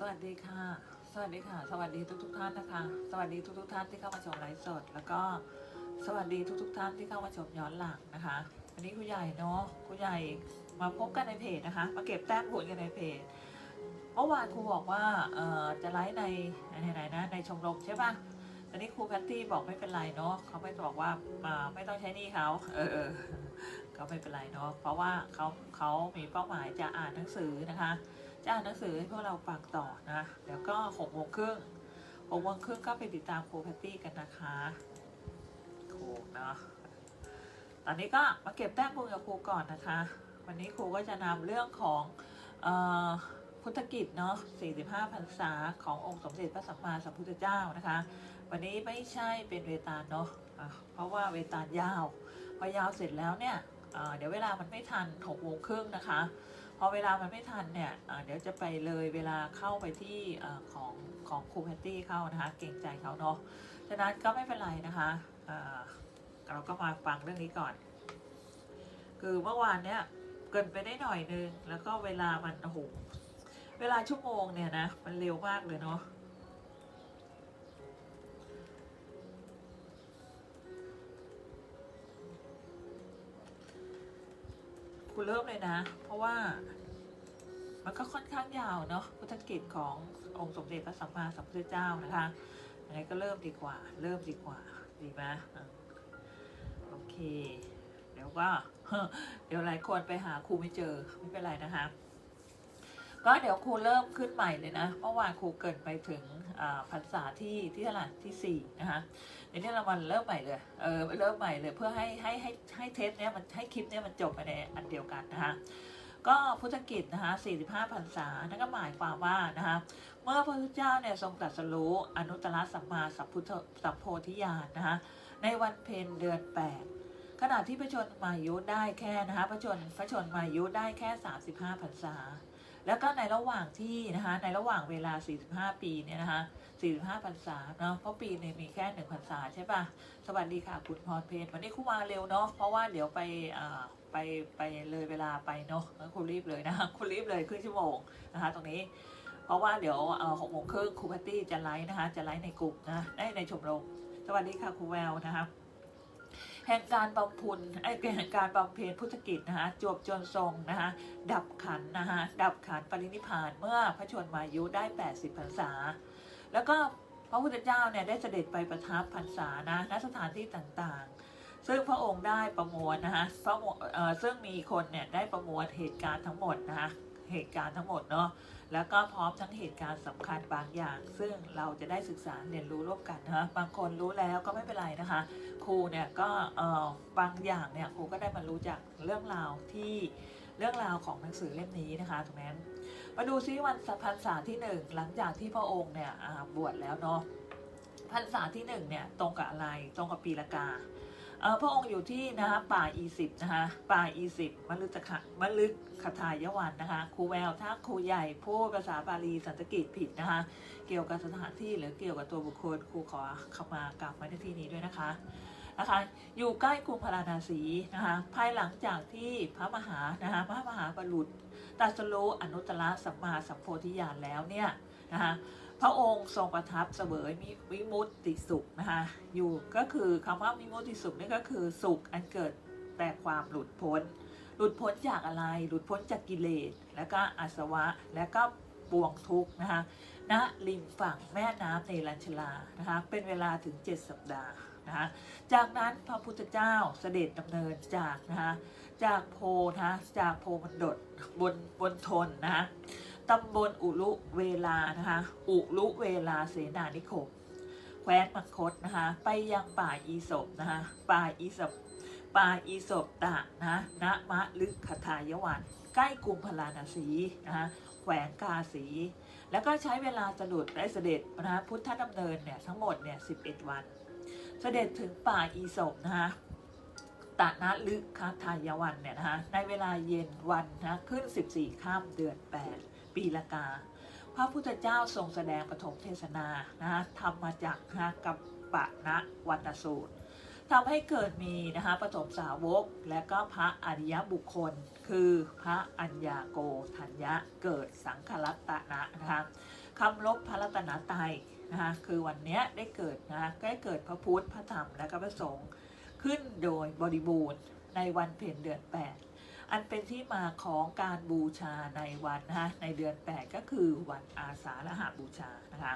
สวัสดีค่ะ สวัสดีค่ะ สวัสดีทุกทุกท่านนะคะ สวัสดีทุกทุกท่านที่เข้ามาชมไลฟ์สด แล้วก็สวัสดีทุกทุกท่านที่เข้ามาชมย้อนหลังนะคะ วันนี้ครูใหญ่เนาะครูใหญ่มาพบกันในเพจนะคะ มาเก็บแต้มบุญกันในเพจ เมื่อวานครูบอกว่าเอ่อจะไลฟ์ในในไหนๆนะ ในชมรมใช่ปะตอนนี้ครูแพตตี้บอกไม่เป็นไรเนาะเขาไม่บอกว่าอ่าไม่ต้องใช้นี่เขาเออเออก็ไม่เป็นไรเนาะเพราะว่าเขาเขามีเป้าหมายจะอ่านหนังสือนะคะ จะอ่านหนังสือให้พวกเราฟังต่อนะ แล้วก็หกโมงครึ่งหกโมงครึ่งก็ไปติดตามครูแพตตี้กันนะคะครูเนาะตอนนี้ก็มาเก็บแต้มบุญกับครูก่อนนะคะ วันนี้ครูก็จะนำเรื่องของพุทธกิจเนาะ 45พรรษาขององค์สมเด็จพระสัมมาสัมพุทธเจ้านะคะ วันนี้ไม่ใช่เป็นเวตาลเนาะะเพราะว่าเวตาลยาว พอยาวเสร็จแล้วเนี่ยเเดี๋ยวเวลามันไม่ทันหกโมงครึ่งนะคะ พอเวลามันไม่ทันเนี่ยเดี๋ยวจะไปเลยเวลาเข้าไปที่ของของครูแพตตี้เข้านะคะเก่งใจเขาเนาะฉะนั้นก็ไม่เป็นไรนะคะเอ่อเราก็มาฟังเรื่องนี้ก่อน คือเมื่อวานเนี่ยเกินไปได้หน่อยนึงแล้วก็เวลามันโอ้โหเวลาชั่วโมงเนี่ยนะมันเร็วมากเลยเนาะ คุณเริ่มเลยนะ เพราะว่ามันก็ค่อนข้างยาวเนาะพุทธกิจขององค์สมเด็จพระสัมมาสัมพุทธเจ้านะคะยังไงก็เริ่มดีกว่า เริ่มดีกว่า ดีไหมะโอเค เดี๋ยวก็เดี๋ยวหลายคนไปหาครูไม่เจอ ไม่เป็นไรนะคะ ก็เดี๋ยวครูเริ่มขึ้นใหม่เลยนะเมื่อวานครูเกินไปถึงอ่าพรรษาที่ที่เท่าไหร่ที่สี่นะคะเดี๋ยวนี้เรามาเริ่มใหม่เลยเออเริ่มใหม่เลยเพื่อให้ให้ให้ให้เทปเนี้ยมันให้คลิปเนี้ยมันจบไปในอันเดียวกันนะคะก็พุทธกิจนะคะ45พรรษา นั่นก็หมายความว่านะคะ เมื่อพระพุทธเจ้าเนี่ยทรงตรัสรู้อนุตตรสัมมาสัพพุทธสัพโพธิญาณนะคะ ในวันเพ็ญเดือน 8 ขณะที่พระชนมายุได้แค่นะคะพระชนพระชนมายุได้แค่ 35พรรษา แล้วก็ในระหว่างที่นะคะในระหว่างเวลา 45 ปีเนี่ยนะคะ45พรรษาเนาะเพราะปีนึงมีแค่หนึ่งพรรษาใช่ปะสวัสดีค่ะคุณพรเพนวันนี้ครูมาเร็วเนาะเพราะว่าเดี๋ยวไปอ่าไปไปเลยเวลาไปเนาะคุณรีบเลยนะคะคุณรีบเลยครึ่งชั่วโมงนะคะตรงนี้เพราะว่าเดี๋ยวเอ่อหกโมงครึ่งครูแพตตี้จะไลฟ์นะคะจะไลฟ์ในกลุ่มนะในในชมรมสวัสดีค่ะครูแววนะคะ แห่งการบำพุนไอ้แห่งการบำเพ็ญพุทธกิจนะคะจวบจนทรงนะคะดับขันนะคะดับขันปรินิพานเมื่อพระชนมายุได้ 80พรรษา แล้วก็พระพุทธเจ้าเนี่ยได้เสด็จไปประทับพรรษานะณสถานที่ต่างๆ ซึ่งพระองค์ได้ประมวลนะคะพระเออซึ่งมีคนเนี่ยได้ประมวลเหตุการณ์ทั้งหมดนะคะเหตุการณ์ทั้งหมดเนาะ แล้วก็พร้อมทั้งเหตุการณ์สำคัญบางอย่าง ซึ่งเราจะได้ศึกษาเรียนรู้ร่วมกันนะคะบางคนรู้แล้วก็ไม่เป็นไรนะคะ ครูเนี่ยก็เออบางอย่างเนี่ยครูก็ได้มารู้จากเรื่องราวที่เรื่องราวของหนังสือเล่มนี้นะคะตรงนั้นมาดูซิวันพรรษาที่หนึ่งหลังจากที่พระองค์เนี่ยบวชแล้วเนาะพรรษาที่หนึ่งเนี่ยตรงกับอะไรตรงกับปีละกา พระองค์อยู่ที่นะคะป่าอีสิบนะคะป่าอีสิบมฤคคะมฤคทายวันนะคะครูแววถ้าครูใหญ่พูดภาษาบาลีสันสกฤตผิดนะคะ เกี่ยวกับสถานที่หรือเกี่ยวกับตัวบุคคลครูขอเข้ามากลับมาในที่นี้ด้วยนะคะนะคะอยู่ใกล้กรุงพาราณสีนะคะภายหลังจากที่พระมหานะคะพระมหาบรุษตัสรู้อนุตตรสัมมาสัมโพธิญาณแล้วเนี่ยนะคะ พระองค์ทรงประทับเสวยมิวิมุตติสุขนะคะอยู่ก็คือคำว่าวิมุตติสุขนี่ก็คือสุขอันเกิดแต่ความหลุดพ้น หลุดพ้นจากอะไร หลุดพ้นจากกิเลส แล้วก็อาสวะ แล้วก็ปวงทุกนะคะณริมฝั่งแม่น้ำเนรัญชลานะคะ เป็นเวลาถึง 7 สัปดาห์นะคะ จากนั้นพระพุทธเจ้าเสด็จดำเนินจากนะคะ จากโพนะะจากโพมันดดบนบนทนนะคะ ตำบลอุลุเวลานะคะ อุลุเวลาเสนานิคม แคว้นมคตนะคะ ไปยังป่าอีศบนะคะ ป่าอีศบป่าอีศบตะนะณมะลึกคทายวันใกล้กรุงพาราณสีนะคะแขวงกาสี แล้วก็ใช้เวลาสะดุดได้เสด็จนะะพุทธดำเนินเนี่ยทั้งหมดเนี่ย11วัน เสด็จถึงป่าอีศบนะคะตานะลึกคาทายวันเนี่ยนะคะในเวลาเย็นวันนะขึ้น 14ข้ามเดือน 8 ปีละกา พระพุทธเจ้าทรงแสดงปฐมเทศนานะคะทำมาจากนะกับปะนะวัตสูตรทำให้เกิดมีนะคะปฐมสาวกและก็พระอริยบุคคล คือพระอัญญาโกธัญญะเกิดสังคลัตนะนะคะคำลบพระรัตนตรัยนะคะคือวันเนี้ยได้เกิดนะคะได้เกิดพระพุทธพระธรรมและก็พระสงฆ์ขึ้นโดยบริบูรณ์ในวันเพ็ญเดือน 8 อันเป็นที่มาของการบูชาในวันนะคะในเดือน 8 ก็คือวันอาสาฬหาบูชานะคะ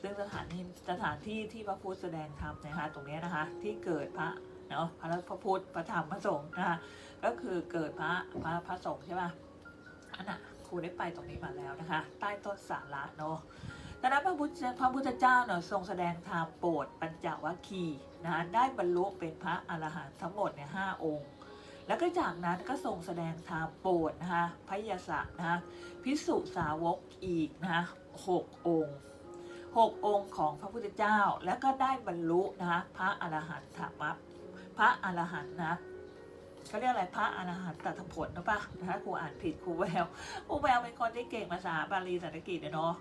ซึ่งสถานที่สถานที่ที่พระพุทธแสดงธรรมนะคะตรงนี้นะคะที่เกิดพระเนาะพระพระพุทธพระธรรมพระสงฆ์นะคะก็คือเกิดพระพระพระสงฆ์ใช่ป่ะอันน่ะครูได้ไปตรงนี้มาแล้วนะคะ ใต้ต้นสาระเนาะดังนั้นพระพุทธพระพุทธเจ้าเนาะทรงแสดงธรรมโปรดปัญจวัคคีย์นะได้บรรลุเป็นพระอรหันต์ทั้งหมดเนี่ยห้าองค์ แล้วก็จากนั้นก็ทรงแสดงธรรมโปรดนะคะพยาศะนะคะพิสุสาวกอีกนะคะหกองค์หกองค์ของพระพุทธเจ้าแล้วก็ได้บรรลุนะคะพระอรหันต์ธรรมะพระอรหันต์นะเขาเรียกอะไรพระอรหันต์ตัถผลนะปะนะคะครูอ่านผิดครูแววครูแววเป็นคนที่เก่งภาษาบาลีสันสกฤตเนาะ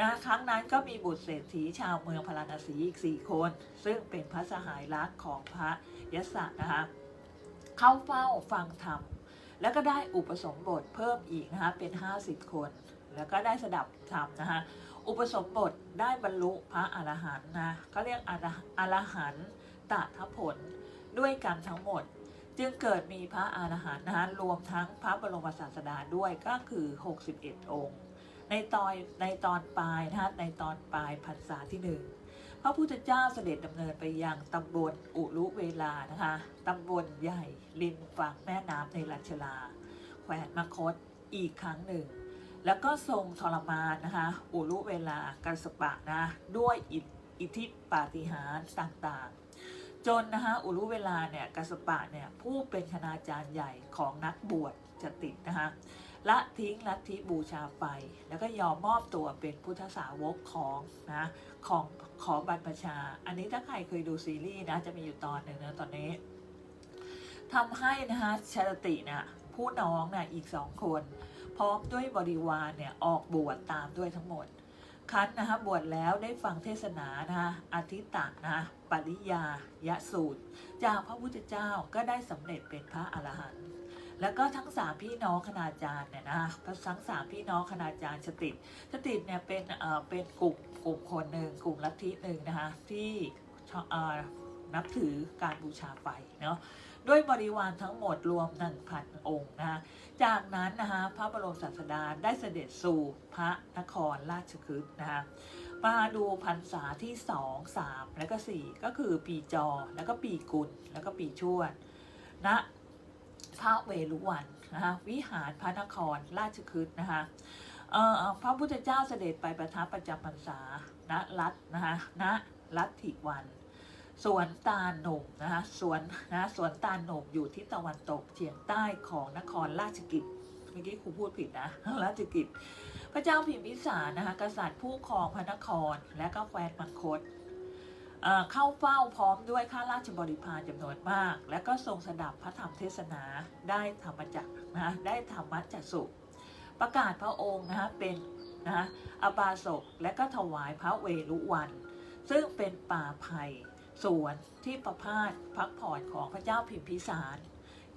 นะครั้งนั้นก็มีบุตรเศรษฐีชาวเมืองพาราณสีอีกสี่คน ซึ่งเป็นพระสหายรักของพระยศะนะคะ เข้าเฝ้าฟังธรรม แล้วก็ได้อุปสมบทเพิ่มอีกนะคะเป็น 50 คน แล้วก็ได้สดับธรรมนะคะอุปสมบทได้บรรลุพระอรหันต์นะเขาเรียกอรหันต์ตถผลด้วยกันทั้งหมด จึงเกิดมีพระอรหันต์นะคะรวมทั้งพระบรมศาสดาด้วยก็คือ 61 องค์ ในตอนในตอนปลายนะคะในตอนปลายพรรษาที่หนึ่ง พระพุทธเจ้าเสด็จดำเนินไปยังตำบลอุรุเวลานะคะตำบลใหญ่ริมฝั่งแม่น้ำในรัชลาแขวนมคตอีกครั้งหนึ่ง แล้วก็ทรงทรมานนะคะ อุรุเวลากัสปะนะด้วยอิทธิปาฏิหาริย์ต่างๆ จนนะคะอุรุเวลาเนี่ยกัสปะเนี่ยผู้เป็นคณาจารย์ใหญ่ของนักบวชจะติดนะคะ ละทิ้งลัทธิบูชาไป แล้วก็ยอมมอบตัวเป็นพุทธสาวกของนะของของบรรพชา อันนี้ถ้าใครเคยดูซีรีส์นะ จะมีอยู่ตอนหนึ่งนะตอนนี้ทำให้นะคะชาตินี่ยผู้น้องนี่ยอีกสองคน พร้อมด้วยบริวารเนี่ยออกบวชตามด้วยทั้งหมดคันนะคะบวชแล้วได้ฟังเทศนานะคะอธิตะนะปริยายะสูตร จากพระพุทธเจ้าก็ได้สำเร็จเป็นพระอรหันต์ แล้วก็ทั้งสามพี่น้องคณาจารย์เนี่ยนะทั้งสามพี่น้องคณาจารย์สติสติเนี่ยเป็นเอ่อเป็นกลุ่มกลุ่มคนหนึ่งกลุ่มลัทธิหนึ่งนะคะที่เอ่อนับถือการบูชาไฟเนาะด้วยบริวารทั้งหมดรวม 1,000 องค์นะคะจากนั้นนะคะพระบรมศาสดาได้เสด็จสู่พระนครราชคฤห์นะคะมาดูพรรษาที่ 2 3 และก็ 4 ก็คือปีจอ แล้วก็ปีกุลแล้วก็ปีชวดณ พระเวรุวันนะคะวิหารพระนครราชคฤห์นะคะพระพุทธเจ้าเสด็จไปประทับประจำพรรษาณรัฐนะคะณรัฐถิวัน สวนตาหนุ่มนะคะสวนนะสวนตาหนุ่มอยู่ที่ตะวันตกเฉียงใต้ของนครราชกิจเมื่อกี้ครูพูดผิดนะราชกิจ พระเจ้าพิมพิสารนะคะกษัตริย์ผู้ครองพระนครและก็แคว้นมังคต เข้าเฝ้าพร้อมด้วยข้าราชบริพารจำนวนมาก และก็ทรงสดับพระธรรมเทศนาได้ธรรมจักรนะได้ธรรมจักสุประกาศพระองค์นะเป็นนะคะอบาสกและก็ถวายพระเวรุวัน ซึ่งเป็นป่าไผ่สวนที่ประพาสพักผ่อนของพระเจ้าพิมพิสาร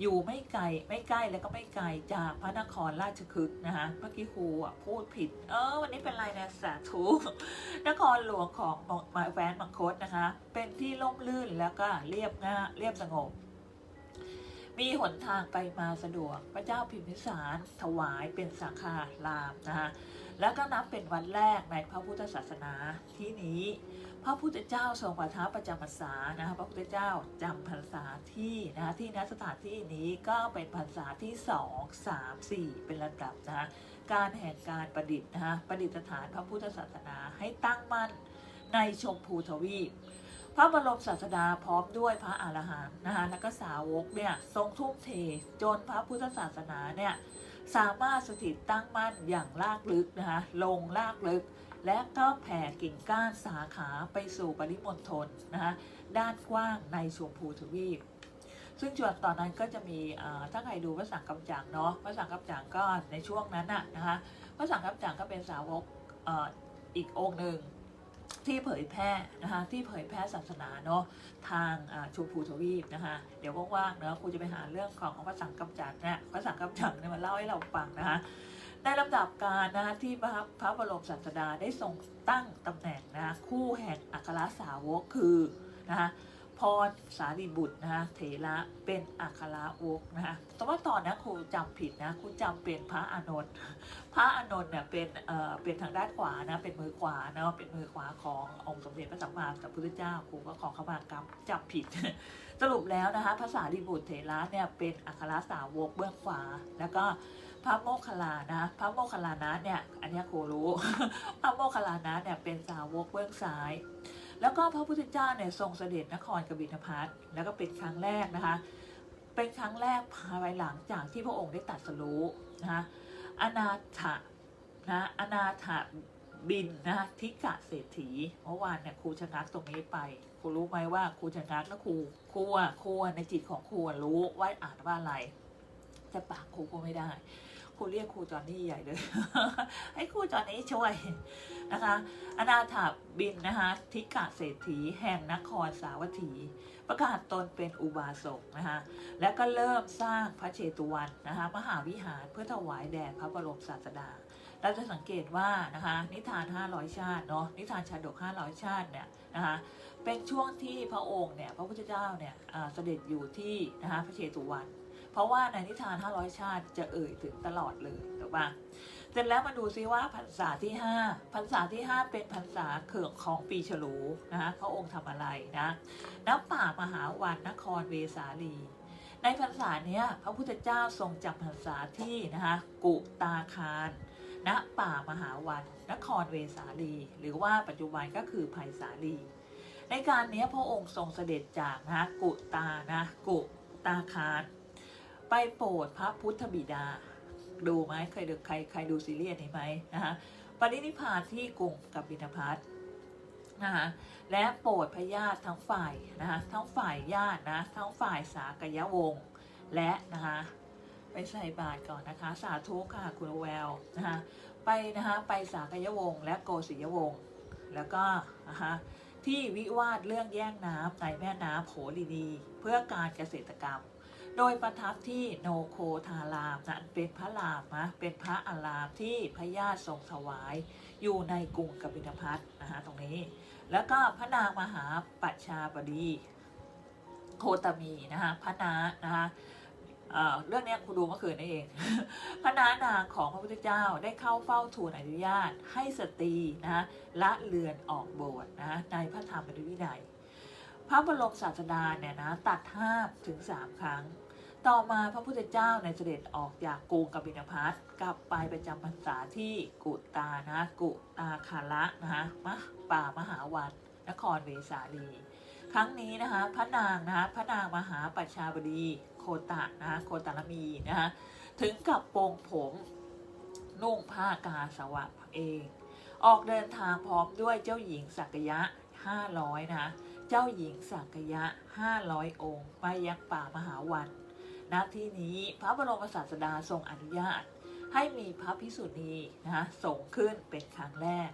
อยู่ไม่ไกลไม่ใกล้และก็ไม่ไกลจากพระนครราชคฤห์นะคะเมื่อกี้ครูอะพูดผิด เออวันนี้เป็นไรนะสาธุนครหลวงของมาแฟนมังคตนะคะ เป็นที่ร่มรื่นแล้วก็เรียบง่ายเรียบสงบ มีหนทางไปมาสะดวกพระเจ้าพิมพิสารถวายเป็นสังฆารามนะคะแล้วก็นับเป็นวันแรกในพระพุทธศาสนาที่นี้ พระพุทธเจ้าทรงประทับประจำพรรษานะคะพระพุทธเจ้าจำพรรษาที่นะคะที่ณสถานที่นี้ก็เป็นพรรษาที่สองสามสี่เป็นลำดับนะคะการแห่งการประดิษฐ์นะคะประดิษฐานพระพุทธศาสนาให้ตั้งมั่นในชมพูทวีปพระบรมศาสดาพร้อมด้วยพระอรหันต์นะคะและก็สาวกเนี่ยทรงทุ่มเทจนพระพุทธศาสนาเนี่ยสามารถสถิตตั้งมั่นอย่างลากลึกนะคะลงลากลึก และก็แผ่กิ่งก้านสาขาไปสู่ปริมณฑลนะคะด้านกว้างในชมพูทวีป ซึ่งจวนตอนนั้นก็จะมีถ้าใครดูพระสังกัจจังเนาะพระสังกัจจังก็ในช่วงนั้นน่ะนะคะพระสังกัจจังก็เป็นสาวกอ,อีกองค์หนึ่งที่เผยแพร่นะคะที่เผยแพร่ศาสนาเนาะทางชมพูทวีปนะคะเดี๋ยวว่างๆเนาะครูจะไปหาเรื่องของพระสังกัจจังเนี่ยพระสังกัจจังเนี่ยมาเล่าให้เราฟังนะคะ ในลำดับการนะคะที่พระพระบรมศาสดาได้ทรงตั้งตำแหน่งนะคู่แห่งอัครสาวกคือนะคะพรสารีบุตรนะคะเถระเป็นอัครวกนะคะแต่ว่าตอนนั้นครูจำผิดนะครูจำเป็นพระอานนท์พระอานนท์เนี่ยเป็นเอ่อเป็นทางด้านขวานะเป็นมือขวาเนาะเป็นมือขวาขององค์สมเด็จพระสัมมาสัมพุทธเจ้าครูก็ขอขมากรรมจำผิด สรุปแล้วนะคะภาษารีบุตรเถระเนี่ยเป็นอัครสาวกเบื้องขวาแล้วก็ พระโมคคัลลานะ พระโมคคัลลานะเนี่ย อันนี้ครูรู้ พระโมคคัลลานะเนี่ยเป็นสาวกเบื้องซ้าย แล้วก็พระพุทธเจ้าเนี่ยทรงเสด็จนครกบิณฑพัทแล้วก็เป็นครั้งแรกนะคะ เป็นครั้งแรกภายหลังจากที่พระองค์ได้ตัดสรู้นะคะอนาถะนะอนาถะบินนะทิกะเศรษฐีเมื่อวานเนี่ยครูชะงักตรงนี้ไปครูรู้ไหมว่าครูชะงักแล้วครูครูครูในจิตของครูรู้ว่าอ่านว่าอะไรแต่ปากครูก็ไม่ได้ ครูเรียกครูจอนนี่ใหญ่เลย ให้ครูจอนนี่ช่วยนะคะ อนาถาบินนะคะ ทิกะเศรษฐีแห่งนครสาวัตถี ประกาศตนเป็นอุบาสกนะคะ และก็เริ่มสร้างพระเชตุวันนะคะ มหาวิหารเพื่อถวายแด่พระบรมศาสดา เราจะสังเกตว่านะคะ นิทาน 500 ชาติเนาะ นิทานชาดก 500 ชาติเนี่ยนะคะ เป็นช่วงที่พระองค์เนี่ย พระพุทธเจ้าเนี่ยเสด็จอยู่ที่นะคะพระเชตุวัน เพราะว่าในนิทาน 500 ชาติจะเอ่ยถึงตลอดเลยถูกปะเสร็จแล้วมาดูซิว่าพรรษาที่ 5พรรษาที่ 5 เป็นพรรษาเขื่องของปีฉลูนะคะพระองค์ทำอะไรนะน้ำป่ามหาวันนครเวสาลี ในพรรษาเนี้ยพระพุทธเจ้าทรงจำพรรษาที่นะคะกุตาคารณป่ามหาวันนครเวสาลี หรือว่าปัจจุบันก็คือไผ่สาลี ในการนี้พระองค์ทรงเสด็จจากนะกุตานะกุตาคาร ไปโปรดพระพุทธบิดา ดูไหมเคยดูใครใครดูซีรีส์นี้ไหมนะคะปรินิพานที่กรุงกับบิณฑพัทนะคะและโปรดพระญาติทั้งฝ่ายนะคะทั้งฝ่ายญาตินะทั้งฝ่ายสากยวงศ์และนะคะไปใส่บาตรก่อนนะคะ สาธุค่ะคุณแววนะคะไปนะคะไปสากยวงศ์และโกศิยวงศ์แล้วก็นะคะที่วิวาทเรื่องแย่งน้ำในแม่น้ำโผลีนีเพื่อการเกษตรกรรม โดยประทับที่โนโคทารามนั้นเป็นพระรามนะเป็นพระอารามที่พระญาติทรงถวาย อยู่ในกรุงกบิณฑพัทนะคะตรงนี้ แล้วก็พระนางมหาปัชชาบดีโคตมีนะคะพระนานะคะเรื่องนี้คุณดูเมื่อคืนนี่เอง พระนานางของพระพุทธเจ้าได้เข้าเฝ้าทูลอนุญาตให้สตรีนะละเรือนออกโบสถ์นะในพระธรรมวินัย ระบรมศาสดาเนี่ยนะตัดห้าถึงสามครั้ง ต่อมาพระพุทธเจ้าในเสด็จออกจากกรุงกบิณฑพัทกลับไปประจำพรรษาที่กุตานะกุตาคาระนะคะมะป่ามหาวันนครเวสาลี ครั้งนี้นะคะพระนางนะคะพระนางมหาปัชชาบดีโคตะนะคะโคตรมีนะคะถึงกับโปงผมนุ่งผ้ากาสวะเอง ออกเดินทางพร้อมด้วยเจ้าหญิงสักยะ 500 นะ เจ้าหญิงสักยะ 500 องค์ไปยังป่ามหาวันณที่นี้พระบรมศาสดาทรงอนุญาต ให้มีพระพิสุณีนะคะส่งขึ้นเป็นครั้งแรก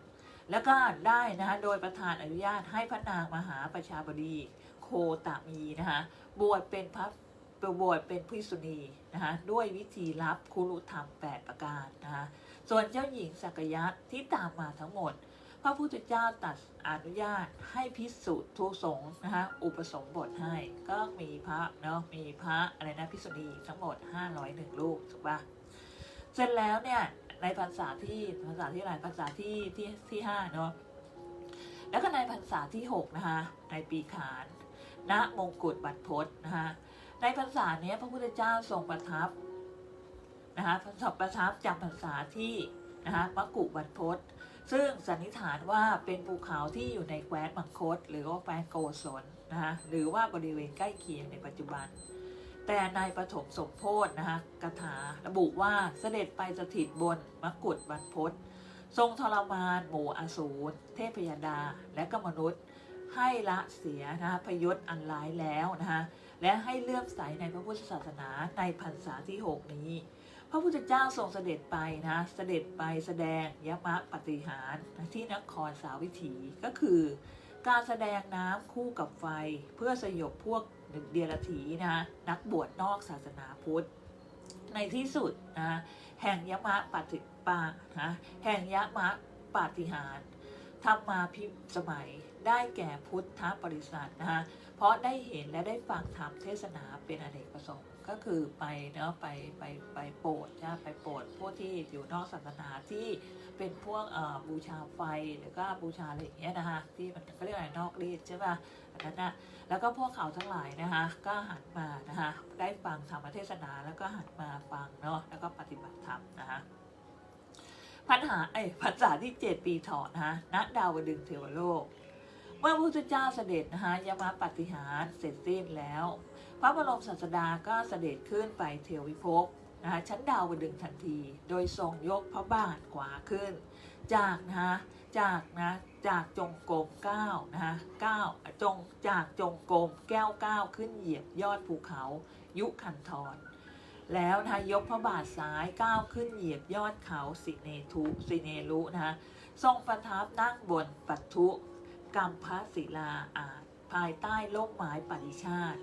แล้วก็ได้นะคะโดยประธานอนุญาตให้พระนางมหาประชาบดีโคตามีนะคะบวชเป็นพระบวชเป็นพิสุณีนะคะด้วยวิธีรับคุรุธรรม 8 ประการนะคะส่วนเจ้าหญิงสักยะที่ตามมาทั้งหมด ระพุทธเจ้าตัดอนุญาตให้พิสูจน์ทุสงนะคะอุปสมบทให้ก็มีพระเนาะมีพระอะไรนะพิสุณีทั้งหมด 501รูปถูกปะเสร็จแล้วเนี่ยในภาษาที่ภาษาที่อะไรภาษาที่ที่ที่ห้าเนาะแล้วก็ในภาษาที่หกนะคะในปีขานณมงกุฎบัตรพจน์นะคะในภาษาเนี้ยพระพุทธเจ้าทรงประทับนะคะทรงประทับจำภาษาที่นะคะมะกุบัตรพจน์ ซึ่งสันนิษฐานว่าเป็นภูเขาที่อยู่ในแคว้นมังคต หรือว่าแคว้นโกศลนะคะหรือว่าบริเวณใกล้เคียงในปัจจุบัน แต่ในปฐมสมโพธนะคะกถาระบุว่าเสด็จไปสถิตบนมกุฎบรรพตทรงทรมาน หมู่อสูรเทพยดาและก็มนุษย์ ให้ละเสียนะะพยศอันร้ายแล้วนะคะและให้เลื่อมใสในพระพุทธศาสนาในพรรษาที่ 6 นี้ พระพุทธเจ้าทรงเสด็จไปนะเสด็จไปแสดงยมะปฏิหารที่นครสาวิถีก็คือ การแสดงน้ำคู่กับไฟเพื่อสยบพวกเดียรถีนะนักบวชนอกศาสนาพุทธ ในที่สุดนะแห่งยมะปฏิปานะแห่งยมะปาฏิหารย์ธรรมาพิสมัยได้แก่พุทธบริษัทนะคะเพราะได้เห็นและได้ฟังธรรมเทศนาเป็นอเนกประสงค์ ก็คือไปเนาะไปไปไปโปรดนะไปโปรดพวกที่อยู่นอกศาสนาที่เป็นพวกบูชาไฟหรือก็บูชาอะไรอย่างเงี้ยนะคะที่มันก็เรียกอะไรนอกรีดใช่ป่ะอันนั้นนะแล้วก็พวกเขาทั้งหลายนะคะ ก็หันมานะคะได้ฟังธรรมเทศนาแล้วก็หันมาฟังเนาะแล้วก็ปฏิบัติธรรมนะคะปัญหาเอ้ภาษาที่เจ็ดปีเถอนะคะณดาวดึงเทวโลก เมื่อพระพุทธเจ้าเสด็จนะคะยามาปฏิหารเสร็จสิ้นแล้ว พระบรมศาสดาก็เสด็จขึ้นไปเทววิภพนะคะชั้นดาวดึงทันที โดยทรงยกพระบาทขวาขึ้น จากนะคะจากนะจากจงกรมเก้านะคะเก้าจงจากจงกรมแก้วเก้าขึ้นเหยียบยอดภูเขายุคันธรแล้วนะยกพระบาทซ้ายก้าวขึ้นเหยียบยอดเขาสิเนทุสิเนรุนะคะทรงประทับนั่งบนปัทุกรรมพระศิลาอาภายใต้ร่มไม้ปริชาติ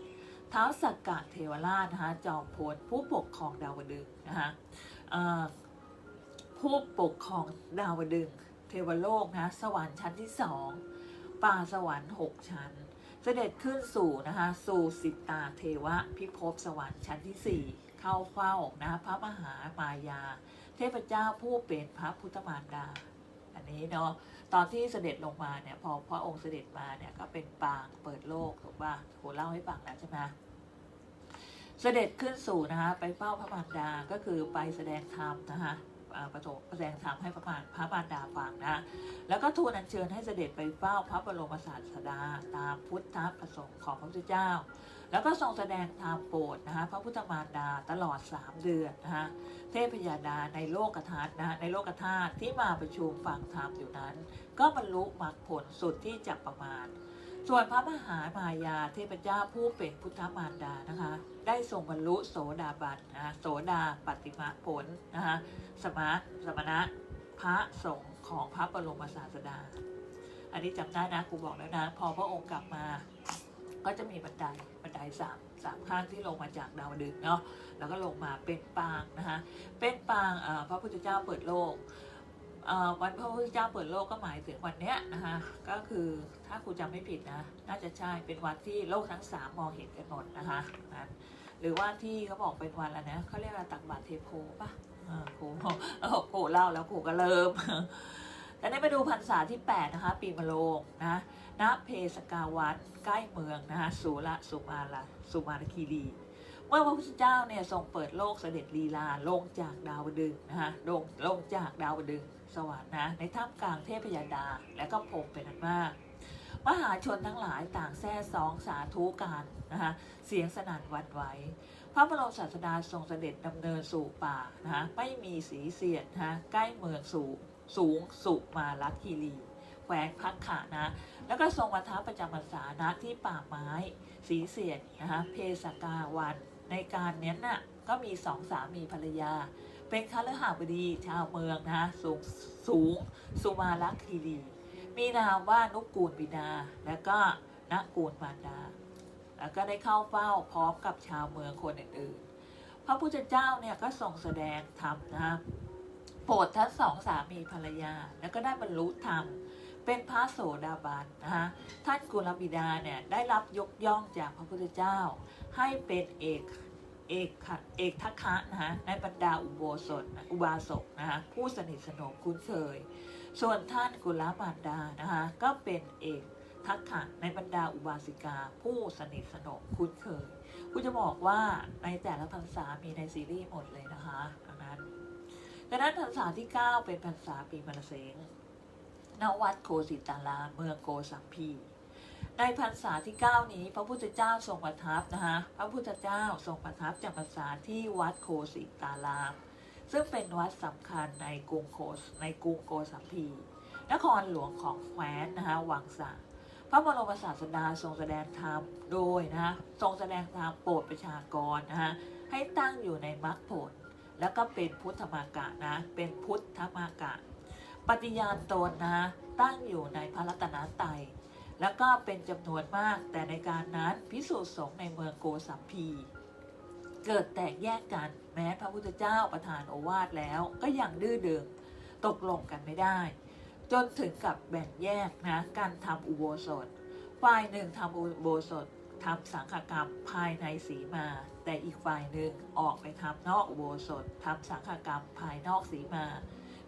ท้าสักกะเทวราชนะคะจอมพลผู้ปกครองดาวดึงนะคะผู้ปกครองดาวดึงเทวโลกนะสวรรค์ชั้นที่สองป่าสวรรค์หกชั้น เสด็จขึ้นสู่นะคะสู่สิตาเทวะพิภพสวรรค์ชั้นที่สี่เข้าเฝ้านะพระมหามายา เทพเจ้าผู้เป็นพระพุทธมารดาอันนี้เนาะตอนที่เสด็จลงมาเนี่ยพอพระองค์เสด็จมาเนี่ยก็เป็นปางเปิดโลกถูกป่ะโหเล่าให้ฟังแล้วใช่ไหม เสด็จขึ้นสู่นะคะไปเฝ้าพระมารดาก็คือไปแสดงธรรมนะคะประสงค์แสดงธรรมให้พระมารพระมารดาฟังนะแล้วก็ทูลอัญเชิญให้เสด็จไปเฝ้าพระบรมศาสดาตามพุทธประสงค์ของพระพุทธเจ้า แล้วก็ทรงแสดงธรรมโปรดนะคะพระพุทธมารดาตลอด 3 เดือนนะคะเทพยดาในโลกธาตุนะในโลกธาตุที่มาประชุมฟังธรรมอยู่นั้น ก็บรรลุมรรคผลสุดที่จะประมาณ ส่วนพระมหามายาเทพเจ้าผู้เป็นพุทธมารดานะคะ ได้ทรงบรรลุโสดาบันนะโสดาปฏิมาผลนะคะสมาสมณะพระสงฆ์ของพระบรมศาสดา อันนี้จำได้นะครูบอกแล้วนะ พอพระองค์กลับมา ก็จะมีบันไดบันไดสามสามข้างที่ลงมาจากดาวดึงเนาะแล้วก็ลงมาเป็นปางนะคะเป็นปางพระพุทธเจ้าเปิดโลก วันพระพุทธเจ้าเปิดโลกก็หมายถึงวันเนี้ยนะคะก็คือถ้าครูจำไม่ผิดนะน่าจะใช่เป็นวันที่โลกทั้งสามมองเห็นกันหมดนะคะนะหรือว่าที่เขาบอกเป็นวันอะไรนะเขาเรียกว่าตักบาตรเทโพป่ะอ่าครูเออครูเล่าแล้วครูก็เริ่มแต่นี้มาดูพรรษาที่ 8 นะคะ ปีมะโรงนะณเพสกาวัดใกล้เมืองนะคะสุระสุมาลาสุมาลคีรีเมื่อพระพุทธเจ้าเนี่ยทรงเปิดโลกเสด็จลีลาลงจากดาวดึงนะคะลงลงจากดาวดึง สวรรค์นะในท่ามกลางเทพยดาและก็พรมเป็นอันมาก มหาชนทั้งหลายต่างแซ่ซองสาธุการนะคะเสียงสนั่นวันไหวพระบรมศาสดาทรงเสด็จดำเนินสู่ป่านะคะไม่มีสีเสียดนะะใกล้เมืองสูงสูงสุมาลัคีรีแขวงพักขานะ แล้วก็ทรงประทับประจำพรรษาณที่ป่าไม้ สีเสียดนะคะเพสกาวัน ในการเนี้ยน่ะก็มีสองสามีภรรยา เป็นคฤหบดีชาวเมืองนะสูงสูงสุมาลัคีรีมีนามว่านุกูลบิดา และก็นกูลมารดา แล้วก็ได้เข้าเฝ้าพร้อมกับชาวเมืองคนอื่นๆ พระพุทธเจ้าเนี่ยก็ทรงแสดงธรรมนะโปรดทั้งสองสามีภรรยา แล้วก็ได้บรรลุธรรม เป็นพระโสดาบันนะคะท่านกุลบิดาเนี่ยได้รับยกย่องจากพระพุทธเจ้า ให้เป็นเอก เอกขะเอกทักคะนะคะในบรรดาอุโบสถอุบาสกนะคะผู้สนิทสนมคุ้นเคย ส่วนท่านกุลมารดานะคะก็เป็นเอกทักขะในบรรดาอุบาสิกา ผู้สนิทสนมคุ้นเคยกูจะบอกว่าในแต่ละพรรษามีในซีรีส์หมดเลยนะคะดังนั้นดังนั้นพรรษาที่ 9 เป็นพรรษาปีมะเสงณวัดโคสิตารามเมืองโกสัมพี ในพรรษาที่ 9 นี้ พระพุทธเจ้าทรงประทับนะคะพระพุทธเจ้าทรงประทับจำพรรษาที่วัดโคสิตาราม ซึ่งเป็นวัดสำคัญในกรุงโคสในกรุงโกสัมพี นครหลวงของแคว้นนะคะวังสะพระบรมศาสดาทรงแสดงธรรมโดยนะคะทรงแสดงธรรมโปรดประชากรนะคะให้ตั้งอยู่ในมรรคผล แล้วก็เป็นพุทธมากะนะเป็นพุทธมากะ ปฏิญาณตนนะตั้งอยู่ในพระรัตนตรัย แล้วก็เป็นจำนวนมาก แต่ในการนั้นพิสูจน์สงฆ์ในเมืองโกสัมพี เกิดแตกแยกกันแม้พระพุทธเจ้าประทานโอวาทแล้วก็ยังดื้อดึงตกลงกันไม่ได้ จนถึงกับแบ่งแยกนะการทำอุโบสถ ฝ่ายหนึ่งทำอุโบสถทำสังฆกรรมภายในสีมา แต่อีกฝ่ายหนึ่งออกไปทำนอกอุโบสถทำสังฆกรรมภายนอกสีมา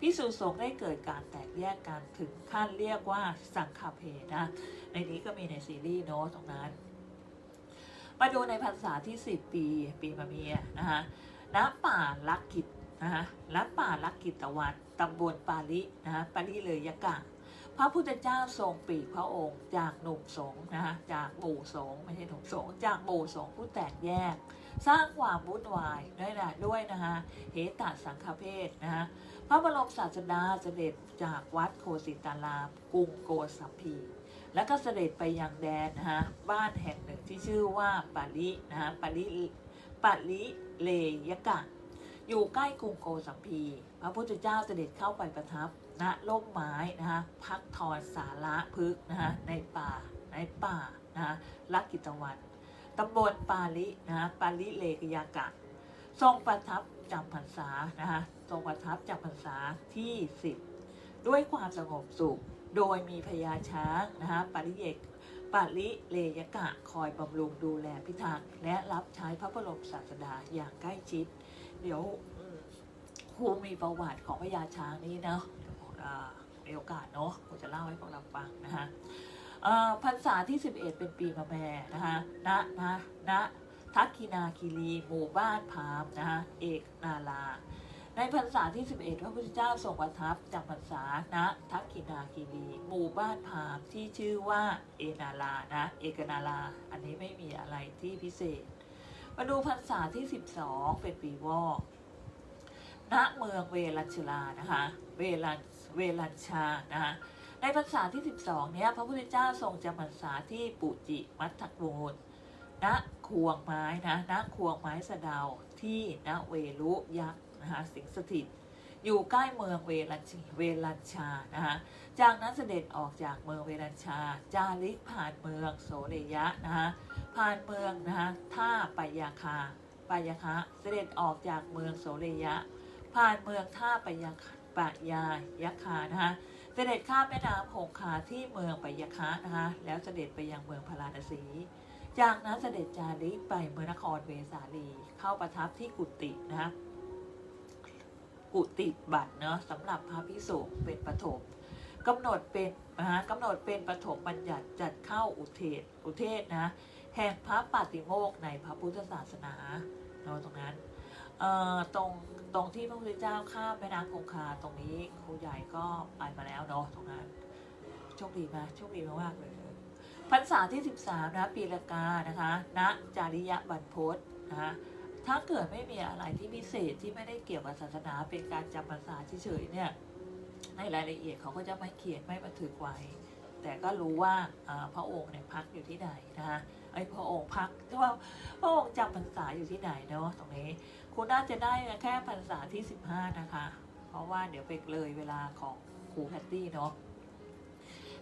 พิสุสงฆ์ได้เกิดการแตกแยกกันถึงขั้นเรียกว่าสังฆเพนะในนี้ก็มีในซีรีส์โน้ตตรงนั้นมาดูในพรรษาที่ 10 ปี ปีมะเมียนะคะณป่าลักกิจนะคะณป่าลักกิจตะวันตำบลปาลินะคะปาลิเลยยกะ พระพุทธเจ้าทรงปีกพระองค์ จากหนุ่มสงนะคะจากหมู่สงไม่ใช่หนุ่มสงจากหมู่สงผู้แตกแยก สร้างความวุ่นวายด้วยนะด้วยนะคะเหตุสังฆเพศนะคะ พระบรมศาสดาเสด็จจากวัดโคสิตารามกรุงโกสัมพี แล้วก็เสด็จไปยังแดนนะคะบ้านแห่งหนึ่งที่ชื่อว่าปาลินะคะปาลิปาลิเลยกะ อยู่ใกล้กรุงโกสัมพี พระพุทธเจ้าเสด็จเข้าไปประทับณร่มไม้นะคะพักทอนสาระพึกนะคะในป่าในป่านะคะลักกิตวันตำบลปาลินะคะปาลิเลกยากะ ทรงประทับ จำพรรษานะคะทรงประทับจำพรรษาที่ 10 ด้วยความสงบสุข โดยมีพญาช้างนะคะปาริเยกปาลิเลยกะคอยบำรุงดูแลพิทักษ์และรับใช้พระบรมศาสดาอย่างใกล้ชิด เดี๋ยวครูมีประวัติของพญาช้างนี้นะเดี๋ยวอ่ามีโอกาสเนาะครูจะเล่าให้พวกเราฟังนะคะพรรษาที่ 11 เป็นปีมะแม่นะคะณณณ ทักกินาคีรี หมู่บ้านพามนะคะเอกนาลา ในพรรษาที่ 11 พระพุทธเจ้าทรงประทับจำพรรษาณทักกินาคีรีหมู่บ้านพามที่ชื่อว่าเอนาลานะเอกนาลา อันนี้ไม่มีอะไรที่พิเศษ มาดูพรรษาที่ 12 เป็นปีวอกณเมืองเวลัญชลานะคะเวลัญเวลัญชานะคะในพรรษาที่ 12 เนี้ยพระพุทธเจ้าทรงจำพรรษาที่ปุจิมัทธกูล ณควงไม้นะณควงไม้สะดาวที่ณเวลุยักษ์นะคะสิงสถิต อยู่ใกล้เมืองเวลัญชเวลัญชานะคะจากนั้นเสด็จออกจากเมืองเวลัญชา จาริกผ่านเมืองโสเรยะนะคะผ่านเมืองนะคะท่าปายาคาปายาคะเสด็จออกจากเมืองโสเรยะ ผ่านเมืองท่าปายาปายายคานะคะเสด็จข้ามแม่น้ำคงคาที่เมืองปายาคะนะคะแล้วเสด็จไปยังเมืองพาราณสี จากนั้นเสด็จจาริกไปเมืองนครเวสาลีเข้าประทับที่กุฏินะคะกุฏิบัตรเนาะสำหรับพระพิสุเป็นปฐมกำหนดเป็นนะคะกำหนดเป็นปฐมบัญญัติจัดเข้าอุเทศอุเทศนะแห่งพระปาติโมกขในพระพุทธศาสนาเนาะตรงนั้นเอ่อตรงตรงที่พระพุทธเจ้าข้ามแม่น้ำคงคาตรงนี้ครูใหญ่ก็ไปมาแล้วเนาะตรงนั้นโชคดีไหมโชคดีมากๆเลย พรรษาที่ 13 นะปีละกานะคะณจาริยบรรพตนะคะถ้าเกิดไม่มีอะไรที่พิเศษที่ไม่ได้เกี่ยวกับศาสนาเป็นการจำพรรษาเฉยๆเนี่ยในรายละเอียดเขาก็จะไม่เขียนไม่บันทึกไว้ แต่ก็รู้ว่าอ่าพระองค์เนี่ยพักอยู่ที่ไหนนะคะไอ้พระองค์พักว่าพระองค์จำพรรษาอยู่ที่ไหนเนาะตรงนี้ คุณน่าจะได้แค่พรรษาที่ 15 นะคะ เพราะว่าเดี๋ยวไปเลยเวลาของครูแพตตี้เนาะ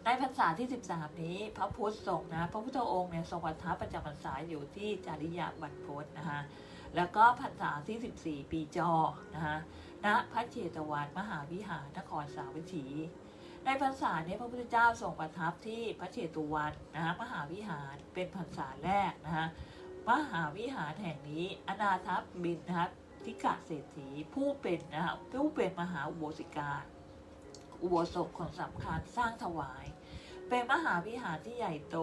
ในพรรษาที่ 13 นี้ พระพุทธทรงนะพระพุทธองค์เนี่ยทรงประทับประจำพรรษาอยู่ที่จาริยบรรพตนะคะแล้วก็พรรษาที่ 14 ปีจอนะคะณพระเจตวันมหาวิหารนครสาวัตถี ในพรรษาเนี้พระพุทธเจ้าทรงประทับที่พระเชตุวันนะคะมหาวิหารเป็นพรรษาแรกนะคะมหาวิหารแห่งนี้ อนาทัพบินทัพทิกะเศรษฐีผู้เป็นนะคะผู้เป็นมหาอุโบสิกาอุโบสถคนสำคัญสร้างถวาย เป็นมหาวิหารที่ใหญ่โต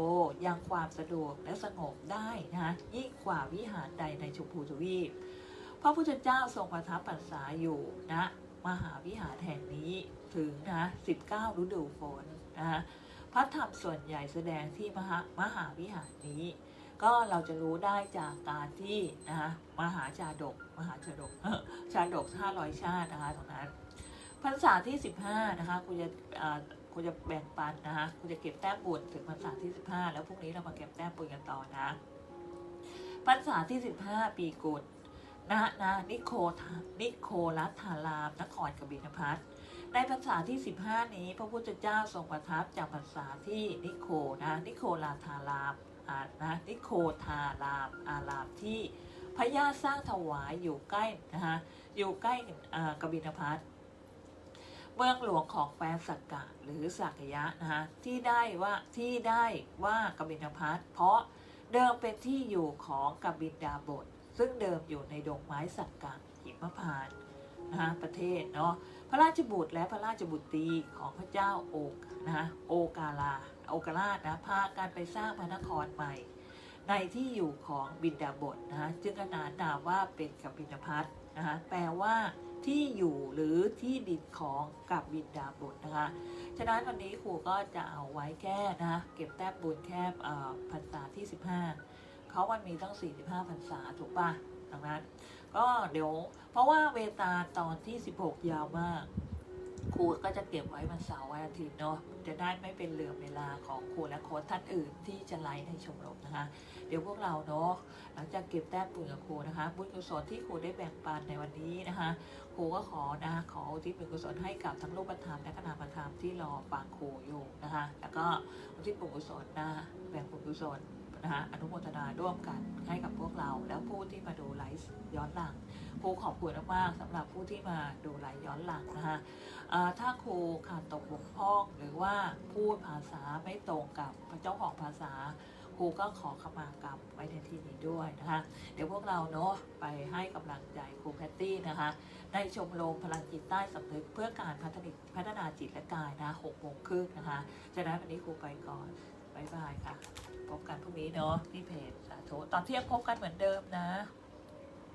ยังความสะดวกและสงบได้นะคะยิ่งกว่าวิหารใดในชมพูทวีปพระพุทธเจ้าทรงประทับพรรษาอยู่นะมหาวิหารแห่งนี้ถึงนะ19 ฤดูฝนนะคะพระธรรมส่วนใหญ่แสดงที่มหามหาวิหารนี้ ก็เราจะรู้ได้จากการที่นะคะมหาชาดก มหาชาดก ชาดก500 ชาตินะคะตรงนั้นพรรษาที่ 15 นะคะคุณจะ คุณจะแบ่งปันนะคะคุณจะเก็บแต้มบุญถึงพรรษาที่15แล้วพรุ่งนี้เรามาเก็บแต้มบุญกันต่อนะพรรษาที่15ปีกุลนะนะนิโคทานิโคลัทธารามนครกบินพัทในพรรษาที่ 15 นี้ พระพุทธเจ้าทรงประทับจากพรรษาที่นิโคนะนิโคลาธารามอานะนิโคทารามอารามที่พระญาติสร้างถวายอยู่ใกล้นะคะอยู่ใกล้อากบินพัท เมืองหลวงของแคว้นสักกะหรือสักยะนะคะที่ได้ว่าที่ได้ว่ากบินพัทเพราะเดิมเป็นที่อยู่ของกบินดาบท ซึ่งเดิมอยู่ในดงไม้สักกะหิมพานนะคะประเทศเนาะพระราชบุตรและพระราชบุตรีของพระเจ้าโอกนะโอกาลาโอกาลานะพากันไปสร้างพระนครใหม่ ในที่อยู่ของบินดาบทนะคะจึงขนานนามว่าเป็นกบบินพัทนะคะแปลว่า ที่อยู่หรือที่ดินของกับบินดาบทนะคะ ฉะนั้นวันนี้ครูก็จะเอาไว้แค่นะคะเก็บแต้มบุญแค่พรรษาที่ 15เขาวันมีตั้ง 45พรรษาถูกปะดังนั้น ก็เดี๋ยวเพราะว่าเวตาตอนที่ 16 ยาวมาก ครูก็จะเก็บไว้วันเสาร์วันอาทิตย์เนาะจะได้ไม่เป็นเหลื่อมเวลาของครูและโค้ชท่านอื่นที่จะไลฟ์ในชมรมนะคะ เดี๋ยวพวกเราเนาะหลังจากเก็บแต้มบุญกับครูนะคะ บุญกุศลที่ครูได้แบ่งปันในวันนี้นะคะ ครูก็ขอนะคะขออุทิศบุญกุศลให้กับทั้งรูปธรรมและก็นามธรรมที่รอฟังครูอยู่นะคะ แล้วก็อุทิศบุญกุศลนะแบ่งบุญกุศล นะคะอนุโมทนาร่วมกันให้กับพวกเรา แล้วผู้ที่มาดูไลฟ์ย้อนหลังครูขอบคุณมากๆสำหรับผู้ที่มาดูไลฟ์ย้อนหลังนะคะถ้าครูขาดตกบกพร่องหรือว่าพูดภาษาไม่ตรงกับเจ้าของภาษาครูก็ขอขมากรรมไว้ในที่นี้ด้วยนะคะ เดี๋ยวพวกเราเนาะไปให้กำลังใจครูแพตตี้นะคะในชมรมพลังจิตใต้สำนึกเพื่อการพัฒนาพัฒนาจิตและกายนะหกโมงครึ่งนะคะฉะนั้นวันนี้ครูไปก่อนายบายค่ะ พบกันพรุ่งนี้เนาะที่เพจสาธุตอนเที่ยงพบกันเหมือนเดิมนะ